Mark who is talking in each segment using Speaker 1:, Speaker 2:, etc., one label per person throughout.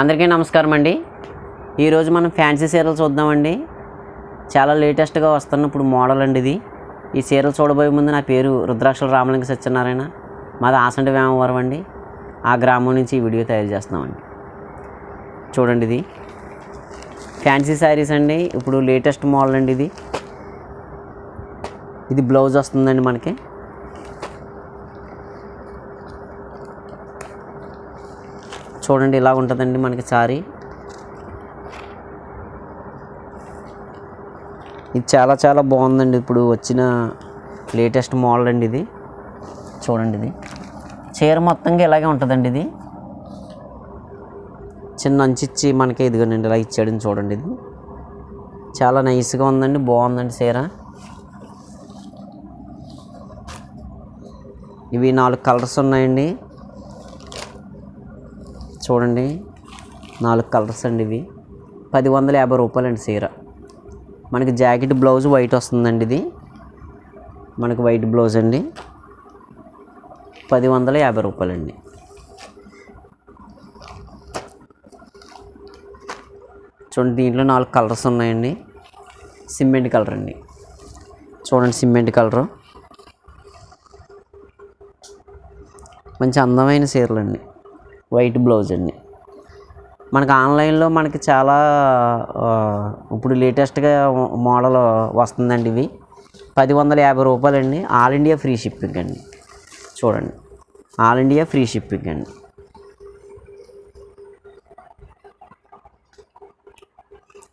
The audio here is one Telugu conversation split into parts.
Speaker 1: అందరికీ నమస్కారం అండి. ఈరోజు మనం ఫ్యాన్సీ చీరలు చూద్దామండి. చాలా లేటెస్ట్గా వస్తున్న ఇప్పుడు మోడల్ అండి ఇది. ఈ చీరలు చూడబోయే ముందు నా పేరు రుద్రాక్షల రామలింగ సత్యనారాయణ. మాది ఆసంటి వేమవరం అండి. ఆ గ్రామం నుంచి ఈ వీడియో తయారు చేస్తున్నామండి. చూడండి ఇది. ఫ్యాన్సీ శారీస్ అండి. ఇప్పుడు లేటెస్ట్ మోడల్ అండి ఇది. ఇది బ్లౌజ్ వస్తుందండి మనకి. చూడండి ఇలా ఉంటుందండి మనకి సారీ. ఇది చాలా చాలా బాగుందండి ఇప్పుడు వచ్చిన లేటెస్ట్ మోడల్ అండి ఇది. చూడండి ఇది. చీర మొత్తంగా ఇలాగే ఉంటుందండి ఇది. చిన్న అంచిచ్చి ఇచ్చి మనకి ఇదిగోనండి ఇలా ఇచ్చాడని చూడండి ఇది. చాలా నైస్గా ఉందండి బాగుందండి చీర. ఇవి నాలుగు కలర్స్ ఉన్నాయండి. చూడండి నాలుగు కలర్స్ అండి ఇవి. పది వందల యాభై రూపాయలు అండి చీర. మనకి జాకెట్ బ్లౌజ్ వైట్ వస్తుందండి ఇది. మనకి వైట్ బ్లౌజ్ అండి. పది వందల యాభై రూపాయలు అండి చూడండి దీంట్లో నాలుగు కలర్స్ ఉన్నాయండి. సిమెంట్ కలర్ అండి. చూడండి సిమెంట్ కలరు. మంచి అందమైన చీరలండి. అండి వైట్ బ్లౌజ్ అండి. మనకి ఆన్లైన్లో మనకి చాలా ఇప్పుడు లేటెస్ట్గా మోడల్ వస్తుందండి ఇవి. పది వందల యాభై రూపాయలు అండి ఆల్ ఇండియా ఫ్రీ షిప్పింగ్ అండి. చూడండి. ఆల్ ఇండియా ఫ్రీ షిప్పింగ్ అండి.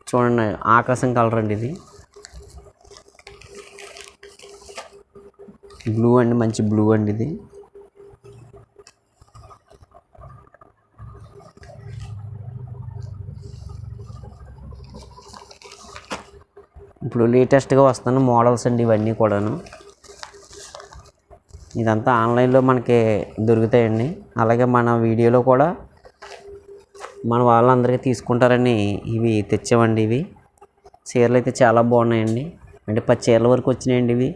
Speaker 1: చూడండి ఆకాశం కలర్ అండి ఇది. బ్లూ అండి మంచి బ్లూ అండి ఇది. ఇప్పుడు లేటెస్ట్గా వస్తున్న మోడల్స్ అండి ఇవన్నీ కూడాను. ఇదంతా ఆన్లైన్లో మనకి దొరుకుతాయండి. అలాగే మన వీడియోలో కూడా మన వాళ్ళందరికీ తీసుకుంటారని ఇవి తెచ్చామండి ఇవి. చీరలు అయితే చాలా బాగున్నాయండి. అంటే పది చీరల వరకు వచ్చినాయండి ఇవి.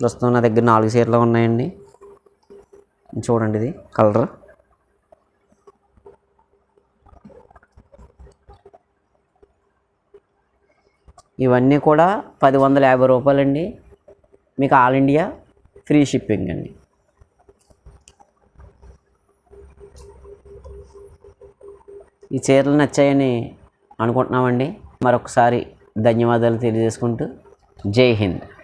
Speaker 1: ప్రస్తుతం నా దగ్గర నాలుగు చీరలు ఉన్నాయండి. చూడండి ఇది కలర్ ఇవన్నీ కూడా పది వందల యాభై రూపాయలండి. మీకు ఆల్ ఇండియా ఫ్రీ షిప్పింగ్ అండి. ఈ చీరలు నచ్చాయని అనుకుంటున్నామండి. మరొకసారి ధన్యవాదాలు తెలియజేసుకుంటూ జై హింద్.